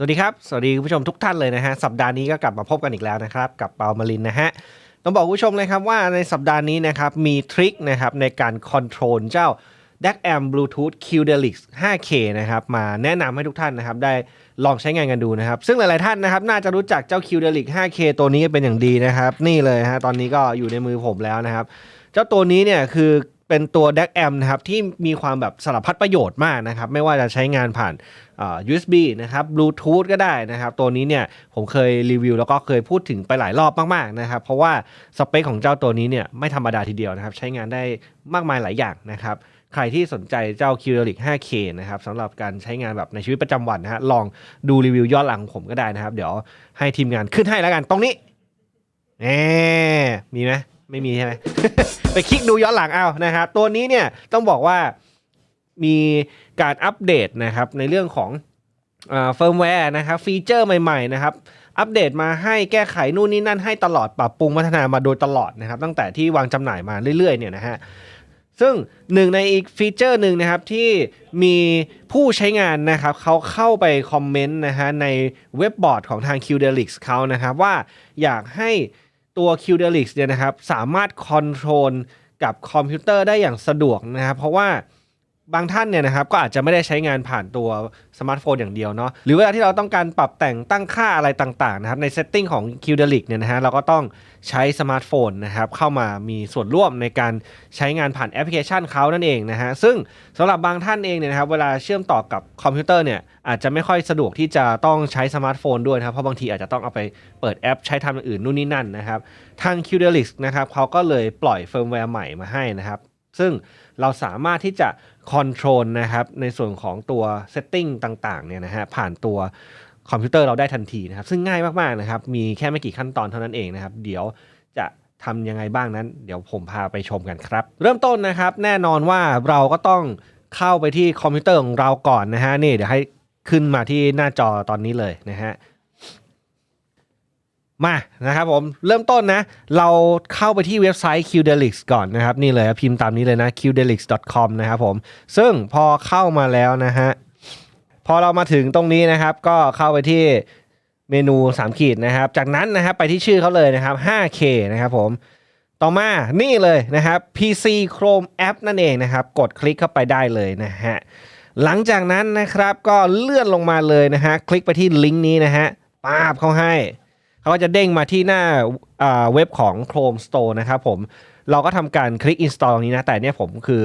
สวัสดีครับ สวัสดีคุณผู้ชมทุกท่านเลยนะฮะ สัปดาห์นี้ก็กลับมาพบกันอีกแล้วนะครับ กับเปามาลินนะฮะ ต้องบอกคุณผู้ชมเลยครับว่าในสัปดาห์นี้นะครับ มีทริคนะครับในการคอนโทรลเจ้า DAC Amp Bluetooth Q Delix 5K นะครับ มาแนะนำให้ทุกท่านนะครับ ได้ลองใช้งานกันดูนะครับ ซึ่งหลาย ๆ ท่านนะครับ น่าจะรู้จักเจ้า Q Delix 5K ตัวนี้เป็นอย่างดีนะครับ นี่เลยฮะ ตอนนี้ก็อยู่ในมือผมแล้วนะครับ เจ้าตัวนี้เนี่ยคือ เป็นตัว DAC Amp นะครับที่มีความแบบสารพัดประโยชน์มากนะครับ ไม่ว่าจะใช้งานผ่านอ่า USB นะครับ Bluetooth ก็ได้นะครับ ตัวนี้เนี่ยผมเคยรีวิวแล้วก็เคยพูดถึงไปหลายรอบมาก ๆ นะครับ เพราะว่าสเปคของเจ้าตัวนี้เนี่ยไม่ธรรมดาทีเดียวนะครับ ใช้งานได้มากมายหลายอย่างนะครับ ใครที่สนใจเจ้า q d e l i c 5K นะครับสำหรับการใช้งานแบบในชีวิตประจำวันนะฮะลองดูรีวิวย้อนหลังของผมก็ได้นะครับ เดี๋ยวให้ทีมงานขึ้นให้แล้วกันตรงนี้แหมมีไหม ไม่มีใช่ไหม ไปคลิกดูย้อนหลังเอานะครับตัวนี้เนี่ยต้องบอกว่ามีการอัปเดตนะครับในเรื่องของเฟิร์มแวร์นะครับฟีเจอร์ใหม่ๆนะครับอัปเดตมาให้แก้ไขนู่นนี่นั่นให้ตลอดปรับปรุงพัฒนามาโดยตลอดนะครับ ตั้งแต่ที่วางจำหน่ายมาเรื่อยๆเนี่ยนะฮะซึ่งหนึ่งในอีกฟีเจอร์หนึ่งนะครับที่มีผู้ใช้งานนะครับเขาเข้าไปคอมเมนต์นะฮะในเว็บบอร์ดของทาง q d e l i x เขานะครับว่าอยากให้ ตัว q d e l i x เนี่ยนะครับสามารถคอนโทรลกับคอมพิวเตอร์ได้อย่างสะดวกนะครับเพราะว่า บางท่านเนี่ยนะครับก็อาจจะไม่ได้ใช้งานผ่านตัวสมาร์ทโฟนอย่างเดียวเนาะหรือเวลาที่เราต้องการปรับแต่งตั้งค่าอะไรต่างๆนะครับในเซตติ้งของ q d e l i x เนี่ยนะฮะเราก็ต้องใช้สมาร์ทโฟนนะครับเข้ามามีส่วนร่วมในการใช้งานผ่านแอปพลิเคชันเขานั่นเองนะฮะซึ่งสำหรับบางท่านเองเนี่ยนะครับเวลาเชื่อมต่อกับคอมพิวเตอร์เนี่ยอาจจะไม่ค่อยสะดวกที่จะต้องใช้สมาร์ทโฟนด้วยนะครับเพราะบางทีอาจจะต้องเอาไปเปิดแอปใช้ทำอย่างอื่นนู่นนี่นั่นนะครับทาง q d e l i x นะครับเขาก็เลยปล่อยเฟิร์มแวร์ใหม่มาให้นะครับซึ่ง เราสามารถที่จะคอนโทรลนะครับในส่วนของตัวเซตติ้งต่างๆเนี่ยนะฮะผ่านตัวคอมพิวเตอร์เราได้ทันทีนะครับ ซึ่งง่ายมากๆนะครับ มีแค่ไม่กี่ขั้นตอนเท่านั้นเองนะครับ เดี๋ยวจะทำยังไงบ้างนั้น เดี๋ยวผมพาไปชมกันครับ เริ่มต้นนะครับ แน่นอนว่าเราก็ต้องเข้าไปที่คอมพิวเตอร์ของเราก่อนนะฮะนี่เดี๋ยวให้ขึ้นมาที่หน้าจอตอนนี้เลยนะฮะ มานะครับผมเริ่มต้นนะ เราเข้าไปที่เว็บไซต์ qdelix ก่อนนะครับ นี่เลยพิมพ์ตามนี้เลยนะ qdelix.com นะครับผมซึ่งพอเข้ามาแล้วนะฮะ พอเรามาถึงตรงนี้นะครับ ก็เข้าไปที่เมนู 3 ขีดนะครับ จากนั้นนะครับไปที่ชื่อเขาเลยนะครับ 5K นะครับผมต่อมานี่เลยนะครับ PC Chrome App นั่นเองนะครับ กดคลิกเข้าไปได้เลยนะฮะหลังจากนั้นนะครับก็เลื่อนลงมาเลยนะฮะคลิกไปที่ลิงก์นี้นะฮะป้าบเข้าให้ เขาก็จะเด้งมาที่หน้าเว็บของ Chrome Store นะครับผมเราก็ทำการคลิก install ตรงนี้นะ แต่เนี่ยผมคือ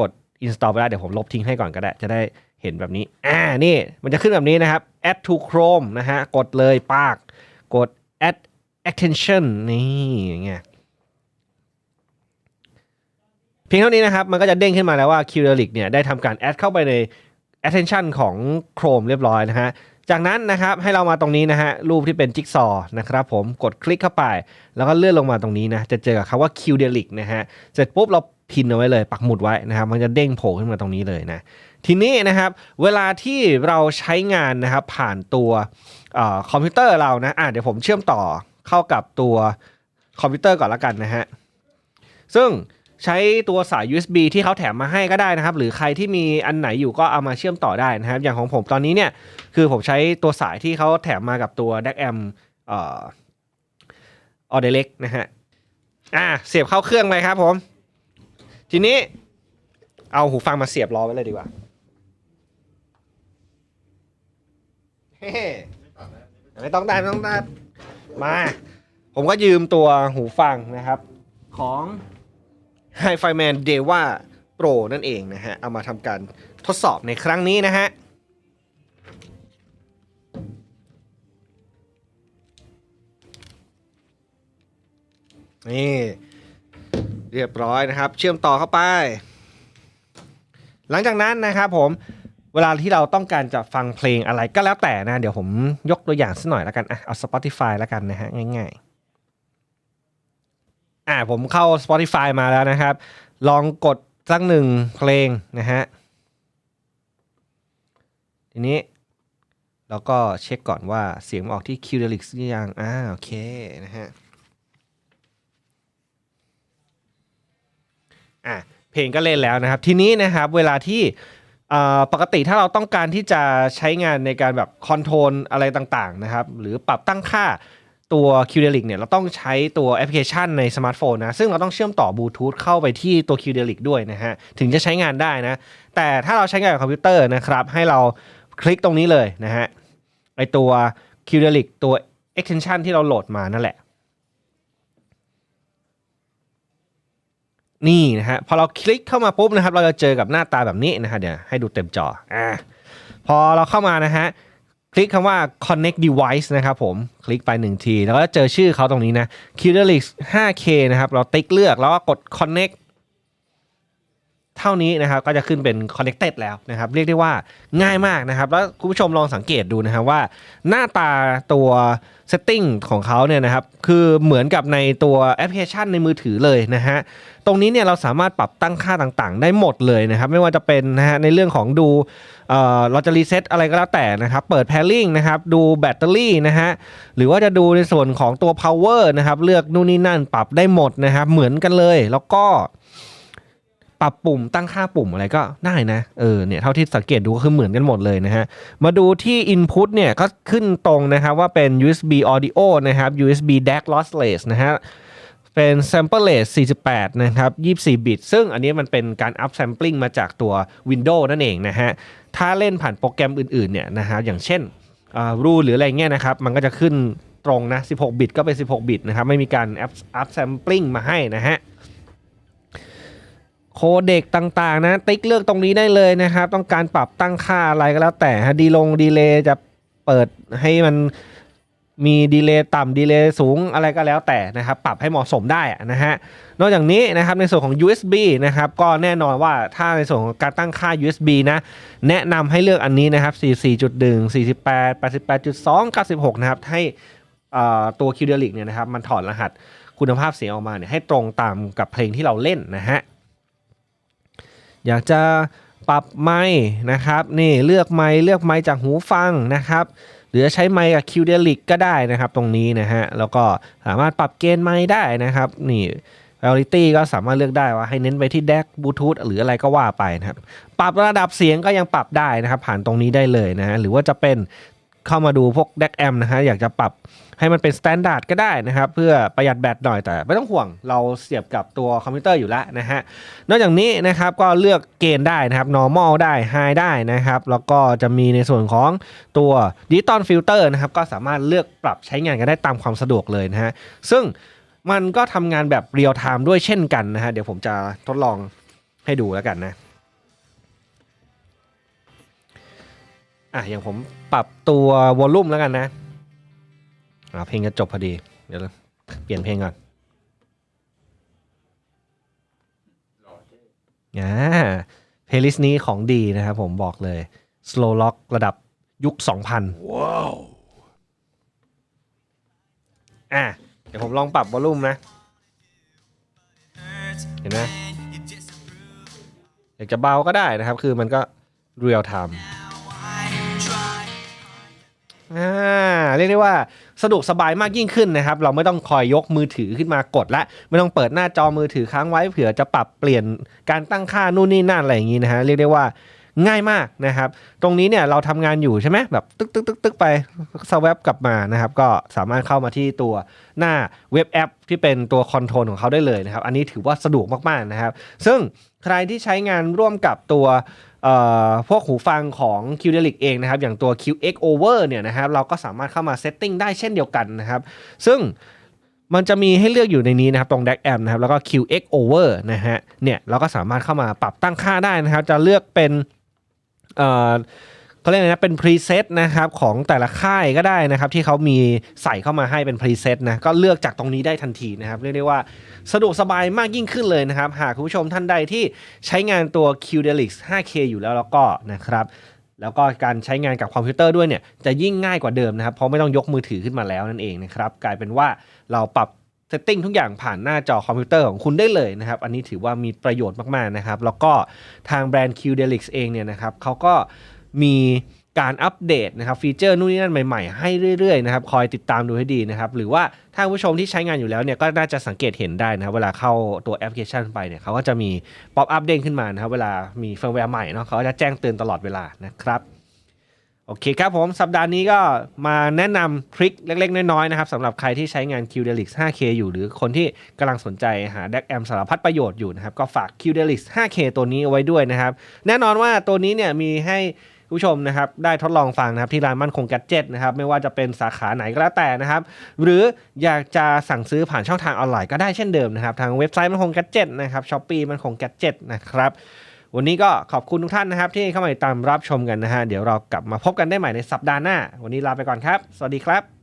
กด install ไปแล้วเดี๋ยวผมลบทิ้งให้ก่อนก็ได้ จะได้เห็นแบบนี้ อ่า นี่ มันจะขึ้นแบบนี้นะครับ add to Chrome นะฮะ กดเลยปาก กด add extension นี่อย่างเงี้ย เพียงเท่านี้นะครับ มันก็จะเด้งขึ้นมาแล้วว่า q d e l i c เนี่ยได้ทำการ add เข้าไปใน attention ของ Chrome เรียบร้อยนะฮะ จากนั้นนะครับให้เรามาตรงนี้นะฮะรูปที่เป็นจิ๊กซอว์นะครับผมกดคลิกเข้าไป แล้วก็เลื่อนลงมาตรงนี้นะจะเจอกับคำว่า q d e l i c นะฮะเสร็จปุ๊บเราพินเอาไว้เลย ปักหมุดไว้นะครับ มันจะเด้งโผล่ขึ้นมาตรงนี้เลยนะ ทีนี้นะครับเวลาที่เราใช้งานนะครับผ่านตัวออคอมพิวเตอร์เรานะอะเดี๋ยวผมเชื่อมต่อเข้ากับตัวคอมพิวเตอร์ก่อนละกันนะฮะซึ่ง ใช้ตัวสาย USB ที่เขาแถมมาให้ก็ได้นะครับ หรือใครที่มีอันไหนอยู่ก็เอามาเชื่อมต่อได้นะครับ อย่างของผมตอนนี้เนี่ย คือผมใช้ตัวสายที่เขาแถมมากับตัว DAC M เอ่ออเดเล็กนะฮะอ่าเสียบเข้าเครื่องเลยครับผม ทีนี้เอาหูฟังมาเสียบรอไว้เลยดีกว่าเฮ้ไม่ต้องได้ไม่ต้องได้มา ผมก็ยืมตัวหูฟังนะครับ ของ Hi Fi Man Deva Pro นั่นเองนะฮะ เอามาทำการทดสอบในครั้งนี้นะฮะนี่เรียบร้อยนะครับ เชื่อมต่อเข้าไป หลังจากนั้นนะครับผมเวลาที่เราต้องการจะฟังเพลงอะไรก็แล้วแต่นะ เดี๋ยวผมยกตัวอย่างสักหน่อยแล้วกันอะเอา Spotify แล้วกันนะฮะ ง่ายๆ อ่าผมเข้า Spotify มาแล้วนะครับ ลองกดสักหนึ่งเพลงนะฮะ ทีนี้เราก็เช็คก่อนว่าเสียงออกที่ q d e l i x หรือยัง อ่าโอเคนะฮะ อะเพลงก็เล่นแล้วนะครับ ทีนี้นะครับเวลาที่อ่าปกติถ้าเราต้องการที่จะใช้งานในการแบบคอนโทรลอะไรต่างๆนะครับ หรือปรับตั้งค่า ตัว q d e l i c เนี่ยเราต้องใช้ตัวแอปพลิเคชันในสมาร์ทโฟนนะซึ่งเราต้องเชื่อมต่อบลูทูธเข้าไปที่ตัว q d e l i c ด้วยนะฮะถึงจะใช้งานได้นะ แต่ถ้าเราใช้งานกับคอมพิวเตอร์นะครับ ให้เราคลิกตรงนี้เลยนะฮะไอตัว q d e l i c ตัว extension ที่เราโหลดมานั่นแหละ นี่นะฮะพอเราคลิกเข้ามาปุ๊บนะครับ เราจะเจอกับหน้าตาแบบนี้นะฮะเดี๋ยวให้ดูเต็มจออ่าพอเราเข้ามานะฮะ คลิกคำว่า connect device นะครับผม คลิกไปหนึ่งที แล้วก็เจอชื่อเขาตรงนี้นะ q d e l i x 5K นะครับ เราติ๊กเลือกแล้วก็กด connect เท่านี้นะครับก็จะขึ้นเป็น connected แล้วนะครับ เรียกได้ว่าง่ายมากนะครับ แล้วคุณผู้ชมลองสังเกตดูนะครับว่า หน้าตาตัว setting ของเขาเนี่ยนะครับ คือเหมือนกับในตัวแอปพลิเคชันในมือถือเลยนะฮะตรงนี้เนี่ยเราสามารถปรับตั้งค่าต่างๆ ได้หมดเลยนะครับ ไม่ว่าจะเป็นนะฮะในเรื่องของดูเอ่อเราจะรีเซ็ตอะไรก็แล้วแต่นะครับ เปิด pairing นะครับ ดูแบตเตอรี่นะฮะหรือว่าจะดูในส่วนของตัว power นะครับ เลือกนู่นนี่นั่นปรับได้หมดนะครับ เหมือนกันเลยแล้วก็ ปรับปุ่มตั้งค่าปุ่มอะไรก็ได้นะเออเนี่ยเท่าที่สังเกตดูก็คือเหมือนกันหมดเลยนะฮะ มาดูที่ Input เนี่ยก็ขึ้นตรงนะครับว่าเป็น USB Audio นะครับ USB DAC lossless นะฮะเป็น sample rate 48 นะครับ 24 บิต ซึ่งอันนี้มันเป็นการ up sampling มาจากตัว Windows นั่นเองนะฮะ ถ้าเล่นผ่านโปรแกรมอื่นๆ เนี่ยนะฮะ อย่างเช่นรูหรืออะไรเงี้ยนะครับ มันก็จะขึ้นตรงนะ 16 บิตก็เป็น 16 บิตนะครับ ไม่มีการ up up sampling มาให้นะฮะ โคเด็กต่างๆ นะ ติ๊กเลือกตรงนี้ได้เลยนะครับ ต้องการปรับตั้งค่าอะไรก็แล้วแต่ฮะดีลงดีเลย์จะเปิดให้มันมีดีเลย์ต่ำดีเลย์สูงอะไรก็แล้วแต่นะครับ ปรับให้เหมาะสมได้นะฮะนอกจากนี้นะครับในส่วนของ USB นะครับก็แน่นอนว่าถ้าในส่วนของการตั้งค่า USB นะ แนะนำให้เลือกอันนี้นะครับ 44.1 48 88.2 96 นะครับ ให้อ่าตัว q d e l i c เนี่ยนะครับ มันถอดรหัสคุณภาพเสียงออกมาเนี่ยให้ตรงตามกับเพลงที่เราเล่นนะฮะ อยากจะปรับไมค์นะครับนี่เลือกไมค์เลือกไมค์จากหูฟังนะครับ หรือจะใช้ไมค์กับ q d e l i c ก็ได้นะครับตรงนี้นะฮะแล้วก็สามารถปรับเกณฑ์ไมค์ได้นะครับ นี่ Quality ก็สามารถเลือกได้ว่าให้เน้นไปที่ DAC Bluetooth หรืออะไรก็ว่าไปนะครับ ปรับระดับเสียงก็ยังปรับได้นะครับ ผ่านตรงนี้ได้เลยนะ หรือว่าจะเป็น เข้ามาดูพวก DAC amp นะฮะอยากจะปรับให้มันเป็น standard ก็ได้นะครับ เพื่อประหยัดแบตหน่อยแต่ไม่ต้องห่วงเราเสียบกับตัวคอมพิวเตอร์อยู่แล้วนะฮะนอกจากนี้นะครับก็เลือกเกณฑ์ได้นะครับ normal ได้ high ได้นะครับ แล้วก็จะมีในส่วนของตัว digital filter นะครับก็สามารถเลือกปรับใช้งานกันได้ตามความสะดวกเลยนะฮะซึ่งมันก็ทำงานแบบเรียลไทม์ด้วยเช่นกันนะฮะเดี๋ยวผมจะทดลองให้ดูแล้วกันนะ อะอย่างผมปรับตัววอลลุ่มแล้วกันนะอ่าเพลงจะจบพอดี เดี๋ยวเปลี่ยนเพลงก่อนอ่าเพลย์ลิสต์นี้ของดีนะครับผมบอกเลย Slow Lock ระดับยุค 2000 ว้าว อะ เดี๋ยวผมลองปรับวอลลุ่มนะ เห็นไหมอยากจะเบาก็ได้นะครับ คือมันก็เรียลไทม์ อ่าเรียกได้ว่าสะดวกสบายมากยิ่งขึ้นนะครับ เราไม่ต้องคอยยกมือถือขึ้นมากดละไม่ต้องเปิดหน้าจอมือถือค้างไว้เผื่อจะปรับเปลี่ยนการตั้งค่านู่นนี่นั่นอะไรอย่างนี้นะฮะเรียกได้ว่าง่ายมากนะครับ ตรงนี้เนี่ยเราทำงานอยู่ใช่ไหมแบบตึกตึกตึกตึกไปสวปกลับมานะครับ ก็สามารถเข้ามาที่ตัวหน้าเว็บแอป ที่เป็นตัวคอนโทรลของเขาได้เลยนะครับ อันนี้ถือว่าสะดวกมากๆนะครับ ซึ่ง ใครที่ใช้งานร่วมกับตัวพวกหูฟังของ q d e l i c เองนะครับ อย่างตัว QX Over เนี่ยนะครับ เราก็สามารถเข้ามาเซตติ้งได้เช่นเดียวกันนะครับ ซึ่งมันจะมีให้เลือกอยู่ในนี้นะครับ ตรง DAC Amp นะครับ แล้วก็ QX Over นะฮะ เนี่ย เราก็สามารถเข้ามาปรับตั้งค่าได้นะครับ จะเลือกเป็นเอ่อ เขาเรียกอะไรนะเป็นพรีเซตนะครับของแต่ละค่ายก็ได้นะครับที่เขามีใส่เข้ามาให้เป็นพรีเซตนะก็เลือกจากตรงนี้ได้ทันทีนะครับเรียกได้ว่าสะดวกสบายมากยิ่งขึ้นเลยนะครับ หากคุณผู้ชมท่านใดที่ใช้งานตัว q d e l i x 5K อยู่แล้วแล้วก็นะครับแล้วก็การใช้งานกับคอมพิวเตอร์ด้วยเนี่ยจะยิ่งง่ายกว่าเดิมนะครับ เพราะไม่ต้องยกมือถือขึ้นมาแล้วนั่นเองนะครับกลายเป็นว่าเราปรับเซตติ้งทุกอย่างผ่านหน้าจอคอมพิวเตอร์ของคุณได้เลยนะครับ อันนี้ถือว่ามีประโยชน์มาก ๆ นะครับ แล้วก็ทางแบรนด์ q d e l i x เองเนี่ยนะครับเขาก็ มีการอัปเดตนะครับฟีเจอร์นู่นนี่นั่นใหม่ๆ ให้เรื่อยๆนะครับคอยติดตามดูให้ดีนะครับหรือว่าถ้าผู้ชมที่ใช้งานอยู่แล้วเนี่ยก็น่าจะสังเกตเห็นได้นะครับเวลาเข้าตัวแอปพลิเคชันไปเนี่ยเขาก็จะมีป๊อปอัปเด้งขึ้นมานะครับเวลามีเฟิร์มแวร์ใหม่เนาะเขาก็จะแจ้งเตือนตลอดเวลานะครับโอเคครับผมสัปดาห์นี้ก็มาแนะนำทริคเล็ก ๆ น้อยๆนะครับสำหรับใครที่ใช้งาน q d e l i x 5K อยู่หรือคนที่กำลังสนใจหา DAC m สารพัดประโยชน์อยู่นะครับก็ฝาก q d e l i x 5K ตัวนี้เอาไว้ด้วยนะครับแน่นอนว่าตัวนี้เนี่ยมีให้ ผู้ชมนะครับได้ทดลองฟังนะครับที่ร้านมั่นคงแกดเจ็ตนะครับไม่ว่าจะเป็นสาขาไหนก็แล้วแต่นะครับหรืออยากจะสั่งซื้อผ่านช่องทางออนไลน์ก็ได้เช่นเดิมนะครับทางเว็บไซต์มั่นคงแกดเจ็ตนะครับช้อปปี้มั่นคงแกดเจ็ตนะครับวันนี้ก็ขอบคุณทุกท่านนะครับที่เข้ามาติดตามรับชมกันนะฮะเดี๋ยวเรากลับมาพบกันได้ใหม่ในสัปดาห์หน้า วันนี้ลาไปก่อนครับ สวัสดีครับ